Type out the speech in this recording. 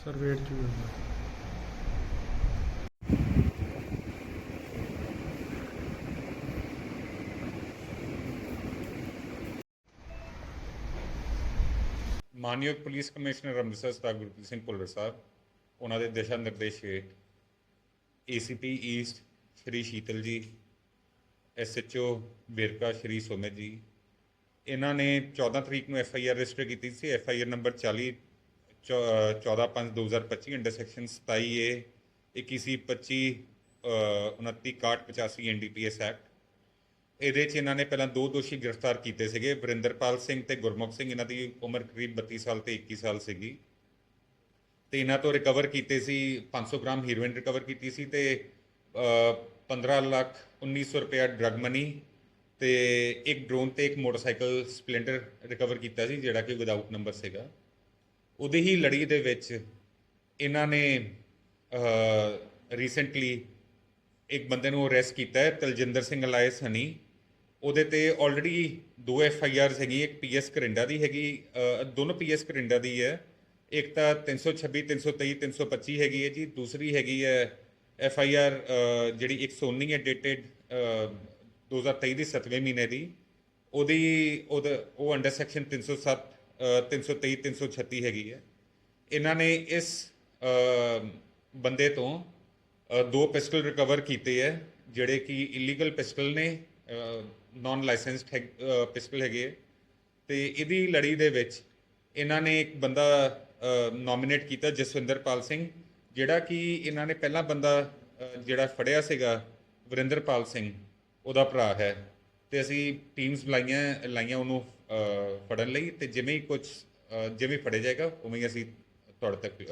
ਸਰਵੇਟ ਚ ਵੀ ਹੁੰਦਾ ਮਾਨਯੋਗ ਪੁਲਿਸ ਕਮਿਸ਼ਨਰ ਅੰਮ੍ਰਿਤਸਰ ਸਰਦਾਰ ਗੁਰਪ੍ਰੀਤ ਸਿੰਘ ਭੁੱਲਰ ਸਾਹਿਬ, ਉਹਨਾਂ ਦੇ ਦਿਸ਼ਾ ਨਿਰਦੇਸ਼ ਹੇਠ ਏਸੀਪੀ ਈਸਟ ਸ਼੍ਰੀ ਸ਼ੀਤਲ ਜੀ ਐਸਐਚਓ ਵੇਰਕਾ ਸ਼੍ਰੀ ਸੋਮਿਤ ਜੀ, ਇਹਨਾਂ ਨੇ 14 ਤਰੀਕ ਨੂੰ ਐਫਆਈਆਰ ਰਜਿਸਟਰ ਕੀਤੀ ਸੀ। FIR number 40 14/5/2025 under section 27 A 2125 29 6185 NDPS act. ਇਹਦੇ 'ਚ ਇਹਨਾਂ ਨੇ ਪਹਿਲਾਂ ਦੋ ਦੋਸ਼ੀ ਗ੍ਰਿਫਤਾਰ ਕੀਤੇ ਸੀਗੇ ਵਰਿੰਦਰਪਾਲ ਸਿੰਘ ਤੇ ਗੁਰਮੁਖ ਸਿੰਘ। ਇਹਨਾਂ ਦੀ ਉਮਰ ਕਰੀਬ 32 ਸਾਲ ਤੇ 21 ਸਾਲ ਸੀਗੀ। ਤੇ ਇਹਨਾਂ ਤੋਂ ਰਿਕਵਰ ਕੀਤੇ ਸੀ 500 ਗ੍ਰਾਮ ਹੀਰੋਇਨ ਰਿਕਵਰ ਕੀਤੀ ਸੀ ਤੇ ਅ, 15 ਲੱਖ 1900 ਰੁਪਇਆ ਡਰਗ ਮਨੀ ਤੇ ਇੱਕ ਡਰੋਨ ਤੇ ਇੱਕ ਮੋਟਰਸਾਈਕਲ ਸਪਲੈਂਡਰ ਰਿਕਵਰ ਕੀਤਾ ਸੀ ਜਿਹੜਾ ਕਿ ਵਿਦਆਊਟ ਨੰਬਰ ਸੀਗਾ। ਉਹਦੀ ਹੀ ਲੜੀ ਦੇ ਵਿੱਚ ਇਹਨਾਂ ਨੇ ਰੀਸੈਂਟਲੀ ਇੱਕ ਬੰਦੇ ਨੂੰ ਅਰੈਸਟ ਕੀਤਾ ਹੈ ਤਲਜਿੰਦਰ ਸਿੰਘ ਅਲਾਇਸ ਹਨੀ। ਉਹਦੇ ਤੇ ਆਲਰੇਡੀ ਦੋ ਐਫ ਆਈ ਆਰਸ ਹੈਗੀ ਇੱਕ ਪੀ ਐਸ ਕਰਿੰਡਾ ਦੀ ਹੈਗੀ ਦੋਨੋਂ ਪੀ ਐਸ ਕਰਿੰਡਾ ਦੀ ਹੈ। ਇੱਕ ਤਾਂ 326 323 325 ਹੈਗੀ ਹੈ ਜੀ। ਦੂਸਰੀ ਹੈਗੀ ਹੈ ਐਫ ਆਈ ਆਰ ਜਿਹੜੀ 119 ਹੈ ਡੇਟਡ 2023 ਦੀ 7ਵੇਂ ਮਹੀਨੇ ਦੀ। ਉਹਦੀ ਉਹਦਾ ਉਹ ਅੰਡਰ ਸੈਕਸ਼ਨ 307 ਅ, 323 336 ਹੈਗੀ ਹੈ ਇਹਨਾਂ ਨੇ ਇਸ ਬੰਦੇ ਤੋਂ ਦੋ ਪਿਸਟਲ ਰਿਕਵਰ ਕੀਤੇ ਹੈ, ਜਿਹੜੇ ਕਿ ਇਲੀਗਲ ਪਿਸਟਲ ਨੇ ਨਾਨ ਲਾਇਸੈਂਸਡ ਪਿਸਟਲ ਹੈਗੇ ਹੈ। ਤੇ ਇਹਦੀ ਲੜੀ ਦੇ ਵਿੱਚ ਇਹਨਾਂ ਨੇ ਇੱਕ ਬੰਦਾ ਨੋਮੀਨੇਟ ਕੀਤਾ, ਜਸਵਿੰਦਰਪਾਲ ਸਿੰਘ, ਜਿਹੜਾ ਕਿ ਇਹਨਾਂ ਨੇ ਪਹਿਲਾ ਬੰਦਾ ਜਿਹੜਾ ਫੜਿਆ ਸੀਗਾ, ਵਰਿੰਦਰਪਾਲ ਸਿੰਘ, ਉਹਦਾ ਭਰਾ ਹੈ ਤੇ ਅਸੀਂ ਟੀਮਸ ਲਾਈਆਂ ਲਾਈਆਂ ਉਹਨੂੰ ਫੜਨ ਲਈ ਤੇ ਜਿਵੇਂ ਹੀ ਕੁਝ ਜਿਵੇਂ ਫੜਿਆ ਜਾਏਗਾ, ਉਵੇਂ ਹੀ ਅਸੀਂ ਤੁਹਾਡੇ ਤੱਕ